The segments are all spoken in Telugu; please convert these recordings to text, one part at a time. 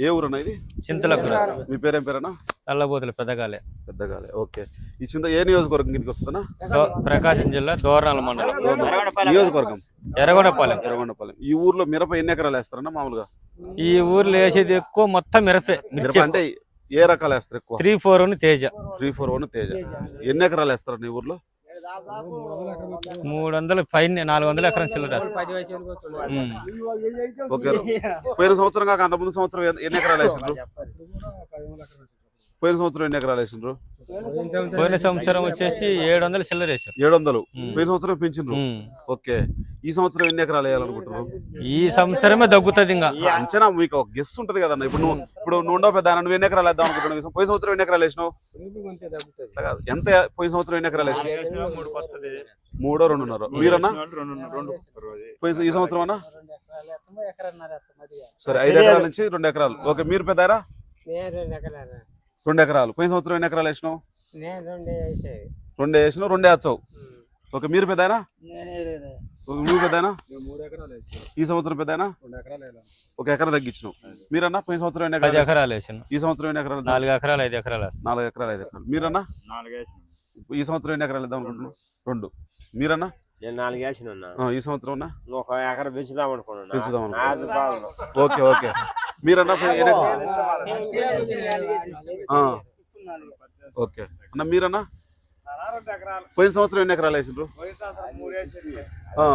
ఏ ఊరన్నా ఇది? చింతలకు మీ పేరేం పేరన్నా? తల్లబోతులు పెద్దగాలే. పెద్దగాలే ఓకే. ఈ చింత ఏ నియోజకవర్గం కిందకి వస్తుందన్నా? దో- ప్రకాశం జిల్లా దోరణాల మండలం. నియోజకవర్గం? ఎర్రగొండపాలెం. ఎర్రగొండపాలెం. ఈ ఊర్లో మిరప ఎన్ని ఎకరాలు వేస్తారన్నా మామూలుగా? ఈ ఊర్లో వేసేది ఎక్కువ మొత్తం మిరపే మిరప అంటే ఏ రకాలు వేస్తారు ఎక్కువ? Three four Teja. Three four one Teja. ఎన్ని ఎకరాలు వేస్తారు ఈ ఊర్లో? మూడు వందల పైన నాలుగు వందల ఎకరం చిల్లర. ఓకే పోయిన సంవత్సరం కాక అంత ముందు సంవత్సరం ఎన్ని- ఎకరాలు వేసిండ్రు? పోయిన సంవత్సరం ఎన్ని ఎకరాలు వేసిండ్రు? పోయిన సంవత్సరం వచ్చేసి ఏడు వందల చిల్లర వేసారు. ఏడు వందలు పోయిన సంవత్సరం పెంచిండ్రు. ఓకే. ఈ సంవత్సరం ఎన్ని ఎకరాలు వేయాలనుకుంటున్నారు? ఈ సంవత్సరమే దగ్గుతుంది ఇంకా. అంచనా మీకు ఒక గెస్ ఉంటది కదన్న. ఇప్పుడు నువ్వు ఇప్పుడు నువ్వు ఉండవు పెద్ద నువ్వు ఎన్ని ఎకరాలు వేద్దాం అనుకుంటున్నావు? పోయిన సంవత్సరం ఎన్ని ఎకరాలు వేసినావు. ఎంత పోయిన సంవత్సరం ఎన్ని ఎకరాలు వేసినావు? మూడో రెండున్నర. మీరన్నా? పోయిన ఈ సంవత్సరం అన్నా? సరే ఐదు ఎకరాల నుంచి రెండు ఎకరాలు. ఓకే మీరు పెద్దారా రెండు ఎకరాలు పోయిన సంవత్సరం ఎన్ని ఎకరాలు వేసినావు? రెండే వేసినావు రెండే వచ్చావు ఓకే మీరు పెద్దానా నువ్వు పెద్దానా ఈ సంవత్సరం పెద్దానా ఒక ఎకరా తగ్గించినావు. మీరన్నా పోయిన సంవత్సరం ఎన్ని ఎకరాలు ఎకరాలు వేసాను. ఈ సంవత్సరం ఎన్ని ఎకరాలు నాలుగు ఎకరాలు ఐదు ఎకరాలు నాలుగు ఎకరాలు ఐదు ఎకరాలు. మీరన్నా? ఈ సంవత్సరం ఎన్ని ఎకరాలు ఇద్దాం అనుకుంటున్నావు? రెండు. మీరన్నా? నేను నాలుగు వేసిన ఈ సంవత్సరం అన్నా? ఒక ఎకర పెంచుదాం పెంచుదాం. Okay okay. మీరన్నా ఓకే. అన్న మీరన్నా? పోయిన సంవత్సరం ఎన్ని ఎకరాలు వేసిండ్రు? ఆ,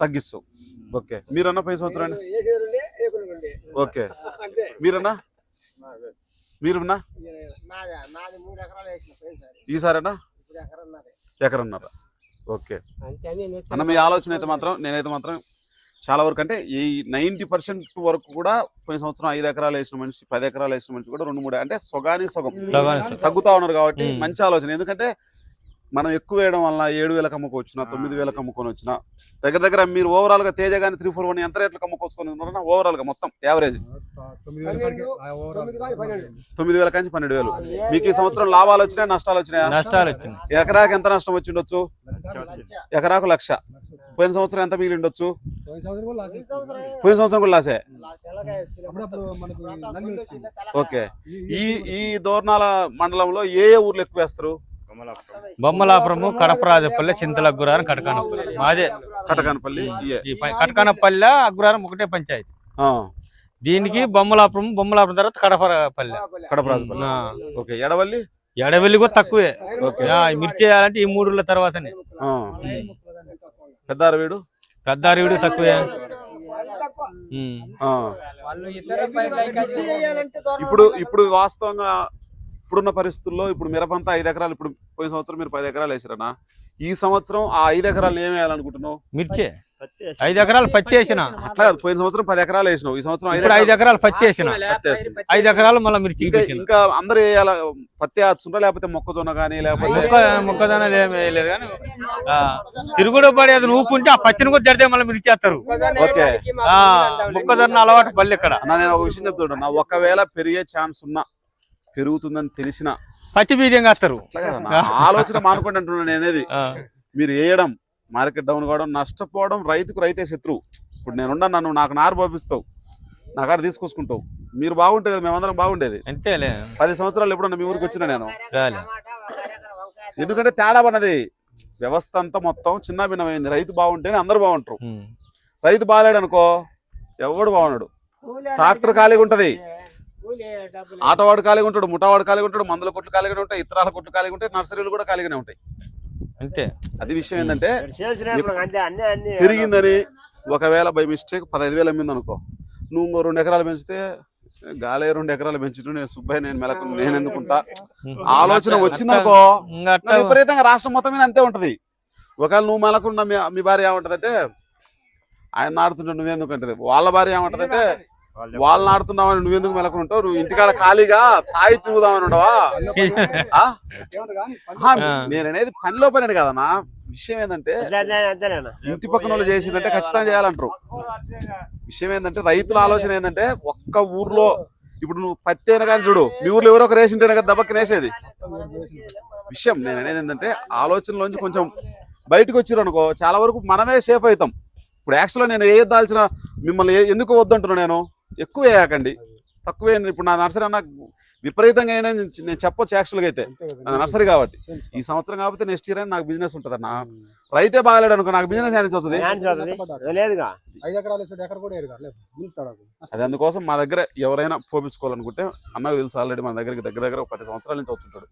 తగ్గిస్తావు ఓకే. మీరన్నా పోయిన సంవత్సరం ఓకే. మీరన్నా? మీరున్నా? ఎకరన్నరే. ఎకరన్నర. ఓకే. అన్న మీ ఆలోచన అయితే మాత్రం నేనైతే మాత్రం చాలా వరకు అంటే ఈ నైంటీ పర్సెంట్ వరకు కూడా పోయిన సంవత్సరం ఐదు ఎకరాలు వేసిన మనిషి పది ఎకరాలు వేసిన మనిషి కూడా రెండు మూడు అంటే సొగాని సొగం. తగ్గుతా ఉన్నారు కాబట్టి. మంచి ఆలోచన ఎందుకంటే మనం ఎక్కువ వేయడం వల్ల ఏడు వేలకు అమ్ముకోవచ్చున తొమ్మిది వేలకు అమ్ముకొని వచ్చిన దగ్గర దగ్గర మీరు ఓవరాల్గా తేజ గాని త్రీ ఫోర్ వన్ ఎంత రేట్లకు అమ్ముకోవచ్చుకొని ఉన్నారన్నా ఓవరాల్గా మొత్తం యావరేజ్ తొమ్మిది వేల కంచి పన్నెండు వేలు. మీకు ఈ సంవత్సరం లాభాలు వచ్చినాయా నష్టాలు వచ్చినాయా? నష్టాలు వచ్చింది ఎకరాకి ఎంత నష్టం వచ్చి ఉండొచ్చు ఎకరాకు లక్ష. పోయిన సంవత్సరం ఎంత మిగిలి ఉండొచ్చు పోయిన సంవత్సరం కూడా లాసే. ఓకే. ఈ ఈ దోర్నాల మండలంలో ఏ ఏ ఊర్లు ఎక్కువ వేస్తారు? బొమ్మలాపురము కడపరాజపల్లె చింతలగ్గురారం కటకానపల్లి. మాదే. కటకానపల్లి కటకానపల్లె అగ్గురారం ఒకటే పంచాయతీ. ఆ, దీనికి బొమ్మలాపురం బొమ్మలాపురం తర్వాత కడపరపల్లె కడపరాజపల్లి. ఆ. ఓకే ఎడవల్లి? ఎడవెల్లి కూడా తక్కువే. మిర్చి వేయాలంటే ఈ మూడుల తర్వాతనే. పెద్దారవీడు? పెద్దారివిడు తక్కువే. ఇప్పుడు ఇప్పుడు వాస్తవంగా ఇప్పుడున్న పరిస్థితుల్లో ఇప్పుడు మిరపంతా ఐదు ఎకరాలు ఇప్పుడు పోయిన సంవత్సరం మీరు పది ఎకరాలు వేసారనా? ఈ సంవత్సరం ఆ ఐదు ఎకరాలు ఏం వేయాలనుకుంటున్నావు? మిర్చి. ఐదు ఎకరాలు పత్తి వేసిన. అట్లా కాదు పోయిన సంవత్సరం పది ఎకరాలు వేసినావు. ఈ సంవత్సరం ఐదు ఇప్పుడు ఐదు ఎకరాలు. పత్తి వేసిన. ఐదు ఎకరాలు మళ్ళీ మిర్చి ఇంకా ఇంకా అందరు వేయాల? పత్తి వేస్తుందా లేకపోతే మొక్కజొన్న కానీ లేకపోతే మొక్క మొక్కదనాలు ఏమి వేయలేరు కానీ తిరుగుడు పడి అది ఊపుంటే ఆ పత్తిని కూడా జరితే మళ్ళీ మిర్చి వేస్తారు ఓకే. మొక్కజొన్న అలవాటు పల్లె ఇక్కడ. అన్న నేను ఒక విషయం చెప్తుంటా ఒకవేళ పెరిగే ఛాన్స్ ఉన్నా పెరుగుతుందని తెలిసిన పత్తి బీజం కాదన్న, ఆలోచన మానుకోండి అంటున్నాను నేను అనేది మీరు వేయడం మార్కెట్ డౌన్ కావడం నష్టపోవడం రైతుకు రైతే శత్రువు. ఇప్పుడు నేనున్నా నన్ను నాకు నారు పంపిస్తావు నా కాడ తీసుకొసుకుంటావు మీరు బాగుంటే కదా మేమందరం బాగుండేది. అంతేలే. పది సంవత్సరాలు ఎప్పుడన్నా మీ ఊరికి వచ్చినా నేను. ఎందుకంటే తేడా పన్నది వ్యవస్థ అంతా మొత్తం చిన్న భిన్నమైంది. రైతు బాగుంటేనే అందరు బాగుంటారు. రైతు బాగాలేడు అనుకో ఎవడు బాగున్నాడు ట్రాక్టర్ ఖాళీగా ఉంటది. ఆటోవాడు ఖాళీగా ఉంటాడు ముఠావాడు ఖాళీగా ఉంటాడు మందుల కొట్లు ఖాళీగానే ఉంటాయి ఇతరాల కొట్లు ఖాళీగా ఉంటాయి నర్సరీలు కూడా ఖాళీగానే ఉంటాయి. అంతే. అది విషయం ఏంటంటే ఇక్కడ చేసినప్పుడు అంతే అన్ని అన్ని పెరిగిందని ఒకవేళ బై మిస్టేక్ పదహైదు వేలు అమ్మింది అనుకో నువ్వు ఇంకో రెండు ఎకరాలు పెంచితే గాలే రెండు ఎకరాలు పెంచుతూ నేను సుబ్బయ్య నేను మెలకు నేను ఎందుకుంటా? ఆలోచన వచ్చిందనుకో విపరీతంగా రాష్ట్రం మొత్తం మీద అంతే ఉంటది. ఒకవేళ నువ్వు మెలకున్న మీ మీ భార్య ఏమంటదంటే ఆయన నాడుతుంటే నువ్వెందుకంటది వాళ్ళ భార్య ఏమంటదంటే వాళ్ళు నాడుతున్నావని నువ్వెందుకు మెలకుంటావు నువ్వు ఇంటికాడ ఖాళీగా తాయి తిరుగుదామని ఉండవా? నేను అనేది పనిలో పని కదన్నా. విషయం ఏంటంటే ఇంటి పక్కన వాళ్ళు చేసిందంటే ఖచ్చితంగా చేయాలంటారు. విషయం ఏంటంటే రైతుల ఆలోచన ఏంటంటే ఒక్క ఊర్లో ఇప్పుడు నువ్వు పత్తి అయినా కానీ చూడు మీ ఊర్లో ఎవరో ఒక రేసింటేనే కదా దెబ్బకి నేసేది. విషయం నేను అనేది ఏంటంటే ఆలోచనలోంచి కొంచెం బయటకు వచ్చిర్రు అనుకో చాలా వరకు మనమే సేఫ్ అవుతాం. ఇప్పుడు యాక్చువల్గా నేను ఏ దాల్చిన మిమ్మల్ని ఎందుకు వద్దంటున్నా నేను? ఎక్కువ వేయకండి. తక్కువ వేయండి. ఇప్పుడు నా నర్సరీ అన్న విపరీతంగా అయినా నేను చెప్పొచ్చు యాక్చువల్గా అయితే. అది నర్సరీ కాబట్టి. ఈ సంవత్సరం కాబట్టి నెక్స్ట్ ఇయర్ అయినా నాకు బిజినెస్ ఉంటుంది అన్న. రైతే బాగాలేడు అనుకో నాకు బిజినెస్ అనేది వస్తుంది. అది. అది అందుకోసం మా దగ్గర ఎవరైనా పోపించుకోవాలనుకుంటే అన్నకు తెలుసు ఆల్రెడీ మన దగ్గరికి దగ్గర దగ్గర ఒక పది సంవత్సరాల నుంచి వచ్చుంటాడు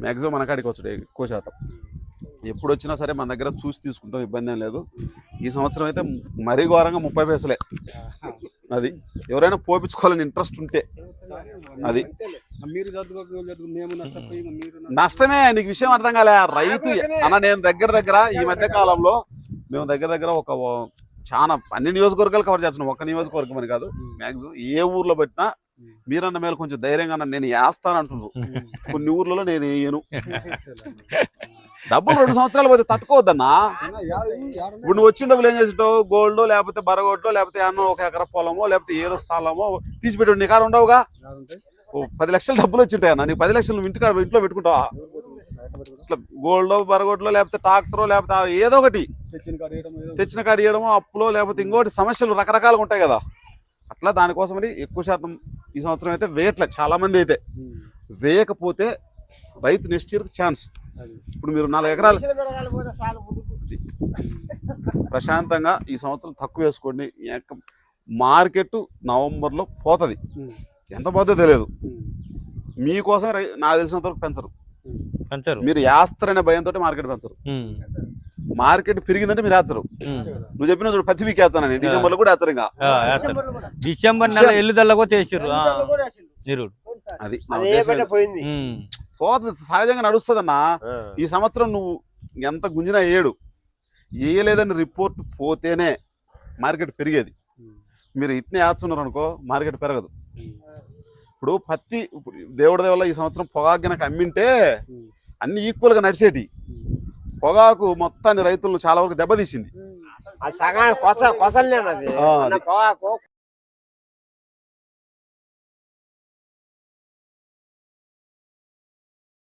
మ్యాక్సిమం మన కాడికి వచ్చాడు ఎక్కువ శాతం. ఎప్పుడు వచ్చినా సరే మన దగ్గర చూసి తీసుకుంటాం ఇబ్బంది ఏం లేదు. ఈ సంవత్సరం అయితే మరీ ఘోరంగా ముప్పై పైసలే. అది. ఎవరైనా పోపించుకోవాలని ఇంట్రెస్ట్ ఉంటే అది. నష్టమే నీకు విషయం అర్థం కాలే. రైతు అన్న నేను దగ్గర దగ్గర ఈ మధ్య కాలంలో మేము దగ్గర దగ్గర ఒక చాలా అన్ని నియోజకవర్గాలు కవర్ చేస్తున్నాం. ఒక్క నియోజకవర్గం అని కాదు మ్యాక్సిమం ఏ ఊర్లో పెట్టినా మీరన్న మేలు కొంచెం ధైర్యంగా నేను వేస్తాను అంటున్నారు. కొన్ని ఊర్లలో నేను వేయను. డబ్బులు రెండు సంవత్సరాలు పోతే తట్టుకోవద్దన్నా? ఇప్పుడు నువ్వు వచ్చిన డబ్బులు ఏం చేసింటావు గోల్డ్ లేకపోతే బరగొడ్లో లేకపోతే అన్నో ఒక ఎకర పొలమో లేకపోతే ఏదో స్థలమో తీసిపెట్టు నీ కాడ ఉండవుగా పది లక్షల డబ్బులు వచ్చింటాయి అన్న నీకు పది లక్షలు నువ్వు ఇంటికాడ ఇంట్లో పెట్టుకుంటావా. ఇట్లా గోల్డ్ బరగొడ్లో లేకపోతే ట్రాక్టరో లేకపోతే ఏదో ఒకటి తెచ్చిన కాడ ఇవ్వడమో అప్పులో లేకపోతే ఇంకోటి సమస్యలు రకరకాలుగా ఉంటాయి కదా అట్లా దానికోసమని ఎక్కువ శాతం ఈ సంవత్సరం అయితే వేయట్లే చాలా మంది అయితే. వేయకపోతే రైతు నెక్స్ట్ ఇయర్ ఛాన్స్. ఇప్పుడు మీరు నాలుగు ఎకరాలు పోతే ప్రశాంతంగా ఈ సంవత్సరం తక్కువ వేసుకోండి. మార్కెట్ నవంబర్లో పోతుంది. ఎంత పోతుందో తెలియదు. మీకోసం నాకు తెలిసినంత వరకు పెంచరు. పెంచరు. మీరు వేస్తారనే భయంతో మార్కెట్ పెంచరు. మార్కెట్ పెరిగిందంటే మీరు వేస్తారు. నువ్వు చెప్పిన చూడు పత్తి వీక్ వేస్తానని డిసెంబర్లో కూడా వేస్తారు ఇంకా. డిసెంబర్ నెల ఎల్లు దల్లగో తెచ్చిర్రు ఆ, డిసెంబర్లో కూడా వేసిండు. నిరుడు అది పోతుంది సహజంగా నడుస్తుందన్నా. ఈ సంవత్సరం నువ్వు ఎంత గుంజినా ఏడు. వేయలేదని రిపోర్ట్ పోతేనే మార్కెట్ పెరిగేది. మీరు ఇట్నే వేస్తున్నారు అనుకో మార్కెట్ పెరగదు. ఇప్పుడు పత్తి ఇప్పుడు దేవుడి వల్ల ఈ సంవత్సరం పొగాకు గనక అమ్మింటే. అన్ని ఈక్వల్గా నడిచేటి. పొగాకు మొత్తాన్ని రైతులను చాలా వరకు దెబ్బతీసింది.